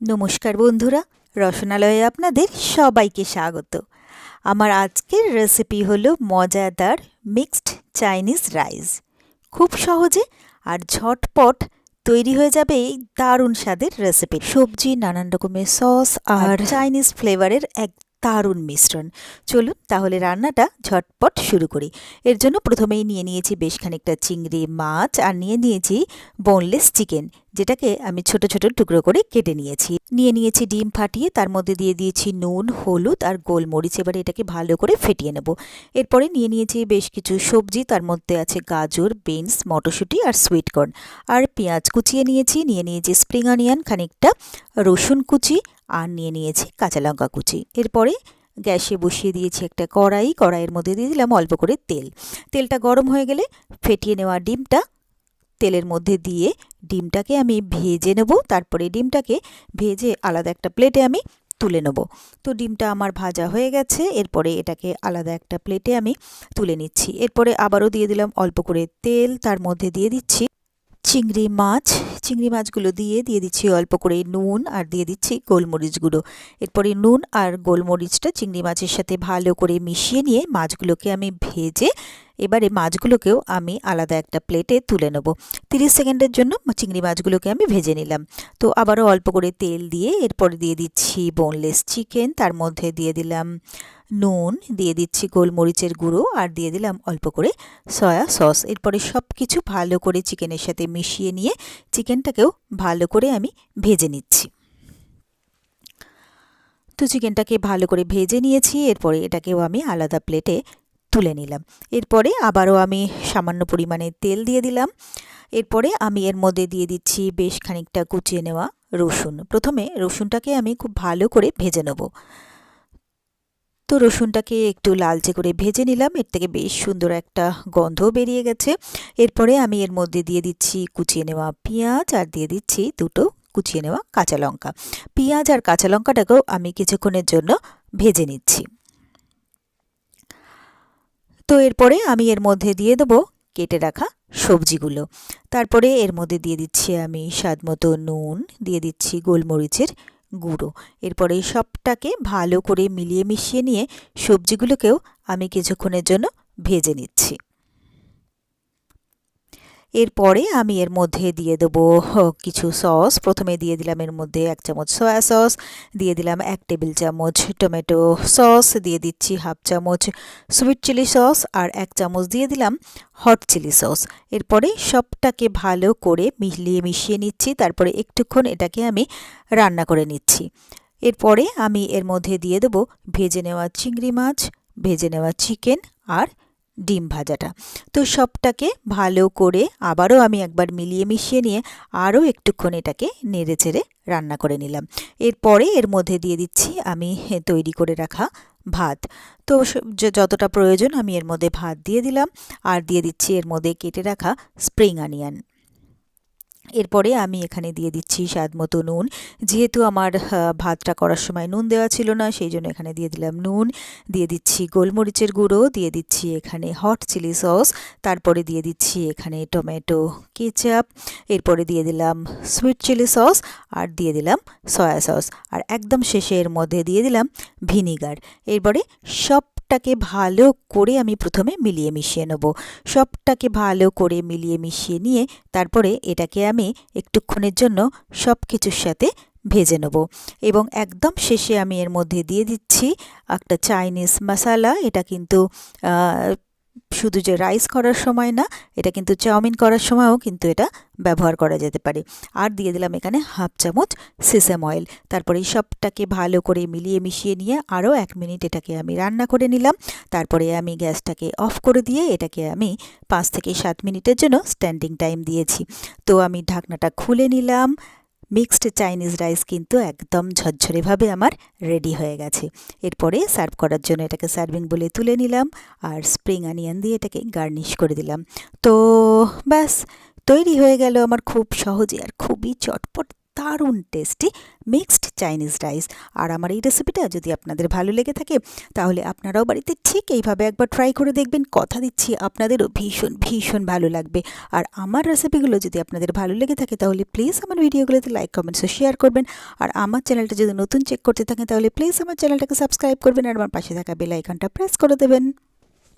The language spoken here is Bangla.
নমস্কার বন্ধুরা রসনালয়ে আপনাদের সবাইকে স্বাগত। আমার আজকের রেসিপি হলো মজাদার মিক্সড চাইনিজ রাইস খুব সহজে আর ঝটপট তৈরি হয়ে যাবে এই দারুণ স্বাদের রেসিপি সবজি নানান রকমের সস আর চাইনিজ ফ্লেভারের এক দারুণ মিশ্রণ। চলুন তাহলে রান্নাটা ঝটপট শুরু করি। এর জন্য প্রথমেই নিয়ে নিয়েছি বেশ খানিকটা চিংড়ি মাছ আর নিয়ে নিয়েছি বোনলেস চিকেন যেটাকে আমি ছোট ছোট টুকরো করে কেটে নিয়েছি। নিয়ে নিয়েছি ডিম ফাটিয়ে, তার মধ্যে দিয়ে দিয়েছি নুন, হলুদ আর গোলমরিচ। এবারে এটাকে ভালো করে ফেটিয়ে নেব। এরপরে নিয়ে নিয়েছি বেশ কিছু সবজি, তার মধ্যে আছে গাজর, বিনস, মটরশুঁটি আর সুইটকর্ন আর পেঁয়াজ কুচিয়ে নিয়েছি, নিয়ে নিয়েছি স্প্রিং অনিয়ন, খানিকটা রসুন কুচি আর নিয়ে নিয়েছি কাঁচা লঙ্কা কুচি। এরপরে গ্যাসে বসিয়ে দিয়েছি একটা কড়াই, কড়াইয়ের মধ্যে দিয়ে দিলাম অল্প করে তেল। তেলটা গরম হয়ে গেলে ফেটিয়ে নেওয়া ডিমটা তেলের মধ্যে দিয়ে ডিমটাকে আমি ভেজে নেব। তারপরে ডিমটাকে ভেজে আলাদা একটা প্লেটে আমি তুলে নেব। তো ডিমটা আমার ভাজা হয়ে গেছে। এরপরে এটাকে আলাদা একটা প্লেটে আমি তুলে নিচ্ছি। এরপরে আবারও দিয়ে দিলাম অল্প করে তেল। তার মধ্যে দিয়ে দিচ্ছি চিংড়ি মাছ। চিংড়ি মাছগুলো দিয়ে দিয়ে দিচ্ছি অল্প করে নুন আর দিয়ে দিচ্ছি গোলমরিচ গুঁড়ো। এরপরে নুন আর গোলমরিচটা চিংড়ি মাছের সাথে ভালো করে মিশিয়ে নিয়ে মাছগুলোকে আমি ভেজে এবারে মাছগুলোকেও আমি আলাদা একটা প্লেটে তুলে নেব। তিরিশ সেকেন্ডের জন্য চিংড়ি মাছগুলোকে আমি ভেজে নিলাম। তো আবারও অল্প করে তেল দিয়ে এরপরে দিয়ে দিচ্ছি বোনলেস চিকেন তার মধ্যে দিয়ে দিলাম নুন, দিয়ে দিচ্ছি গোলমরিচের গুঁড়ো আর দিয়ে দিলাম অল্প করে সয়া সস এরপরে সব কিছু ভালো করে চিকেনের সাথে মিশিয়ে নিয়ে চিকেনটাকেও ভালো করে আমি ভেজে নিচ্ছি। তো চিকেনটাকে ভালো করে ভেজে নিয়েছি, এরপরে এটাকেও আমি আলাদা প্লেটে তুলে নিলাম। এরপরে আবারও আমি সামান্য পরিমাণে তেল দিয়ে দিলাম। এরপরে আমি এর মধ্যে দিয়ে দিচ্ছি বেশ খানিকটা কুচিয়ে নেওয়া রসুন। প্রথমে রসুনটাকে আমি খুব ভালো করে ভেজে নেব। তো রসুনটাকে একটু লালচে করে ভেজে নিলাম। এর থেকে বেশ সুন্দর একটা গন্ধ বেরিয়ে গেছে। এরপরে আমি এর মধ্যে দিয়ে দিচ্ছি কুচিয়ে নেওয়া পেঁয়াজ আর দিয়ে দিচ্ছি দুটো কুচিয়ে নেওয়া কাঁচা লঙ্কা। পেঁয়াজ আর কাঁচা লঙ্কাটাকেও আমি কিছুক্ষণের জন্য ভেজে নিচ্ছি। তো এরপরে আমি এর মধ্যে দিয়ে দেবো কেটে রাখা সবজিগুলো। তারপরে এর মধ্যে দিয়ে দিচ্ছি আমি স্বাদ মতো নুন, দিয়ে দিচ্ছি গোলমরিচের গুঁড়ো। এরপরে সবটাকে ভালো করে মিলিয়ে মিশিয়ে নিয়ে সবজিগুলোকেও আমি কিছুক্ষণের জন্য ভেজে নিচ্ছি। এরপরে আমি এর মধ্যে দিয়ে দেবো কিছু সস। প্রথমে দিয়ে দিলাম এর মধ্যে এক চামচ সয়া সস, দিয়ে দিলাম এক টেবিল চামচ টমেটো সস, দিয়ে দিচ্ছি হাফ চামচ সুইট চিলি সস আর এক চামচ দিয়ে দিলাম হট চিলি সস। এরপরে সবটাকে ভালো করে মিলিয়ে মিশিয়ে নিচ্ছি, তারপরে একটুক্ষণ এটাকে আমি রান্না করে নিচ্ছি। এরপরে আমি এর মধ্যে দিয়ে দেবো ভেজে নেওয়া চিংড়ি মাছ, ভেজে নেওয়া চিকেন আর ডিম ভাজাটা। তো সবটাকে ভালো করে আবারও আমি একবার মিলিয়ে মিশিয়ে নিয়ে আরও একটুক্ষণ এটাকে নেড়ে চেড়ে রান্না করে নিলাম। এরপরে এর মধ্যে দিয়ে দিচ্ছি আমি তৈরি করে রাখা ভাত। তো যতটা প্রয়োজন আমি এর মধ্যে ভাত দিয়ে দিলাম। আর দিয়ে দিচ্ছি এর মধ্যে কেটে রাখা স্প্রিং আনিয়ান এরপরে আমি এখানে দিয়ে দিচ্ছি স্বাদ মতো নুন। যেহেতু আমার ভাতটা করার সময় নুন দেওয়া ছিল না, সেই জন্য এখানে দিয়ে দিলাম নুন। দিয়ে দিচ্ছি গোলমরিচের গুঁড়ো, দিয়ে দিচ্ছি এখানে হট চিলি সস তারপরে দিয়ে দিচ্ছি এখানে টমেটো কেচাপ এরপরে দিয়ে দিলাম সুইট চিলি সস আর দিয়ে দিলাম সয়া সস আর একদম শেষের মধ্যে দিয়ে দিলাম ভিনিগার এরপরে সব সবটাকে ভালো করে আমি প্রথমে মিলিয়ে মিশিয়ে নেব। সবটাকে ভালো করে মিলিয়ে মিশিয়ে নিয়ে তারপরে এটাকে আমি একটুক্ষণের জন্য সব কিছুর সাথে ভেজে নেব। এবং একদম শেষে আমি এর মধ্যে দিয়ে দিচ্ছি একটা চাইনিজ মশালা এটা কিন্তু শুধু যে রাইস করার সময় না, এটা কিন্তু চাউমিন করার সময়ও কিন্তু এটা ব্যবহার করা যেতে পারে। আর দিয়ে দিলাম এখানে হাফ চামচ সিসেম অয়েল তারপরে সবটাকে ভালো করে মিলিয়ে মিশিয়ে নিয়ে আরও এক মিনিট এটাকে আমি রান্না করে নিলাম। তারপরে আমি গ্যাসটাকে অফ করে দিয়ে এটাকে আমি পাঁচ থেকে সাত মিনিটের জন্য স্ট্যান্ডিং টাইম দিয়েছি। তো আমি ঢাকনাটা খুলে নিলাম। মিক্সড চাইনিজ রাইস কিন্তু একদম ঝরঝরেভাবে আমার রেডি হয়ে গেছে। এরপরে সার্ভ করার জন্য এটাকে সার্ভিং বলে তুলে নিলাম আর স্প্রিং আনিয়ন দিয়ে এটাকে গার্নিশ করে দিলাম। তো ব্যাস, তৈরি হয়ে গেল আমার খুব সহজে আর খুবই চটপট দারুণ টেস্টি মিক্সড চাইনিজ রাইস আর আমার এই রেসিপিটা যদি আপনাদের ভালো লেগে থাকে, তাহলে আপনারাও বাড়িতে ঠিক এইভাবে একবার ট্রাই করে দেখবেন। কথা দিচ্ছি, আপনাদেরও ভীষণ ভীষণ ভালো লাগবে। আর আমার রেসিপিগুলো যদি আপনাদের ভালো লেগে থাকে, তাহলে প্লিজ আমার ভিডিওগুলোতে লাইক কমেন্টস ও শেয়ার করবেন। আর আমার চ্যানেলটা যদি নতুন চেক করতে থাকেন, তাহলে প্লিজ আমার চ্যানেলটাকে সাবস্ক্রাইব করবেন। আর আমার পাশে থাকা বেল আইকনটা প্রেস করে দেবেন।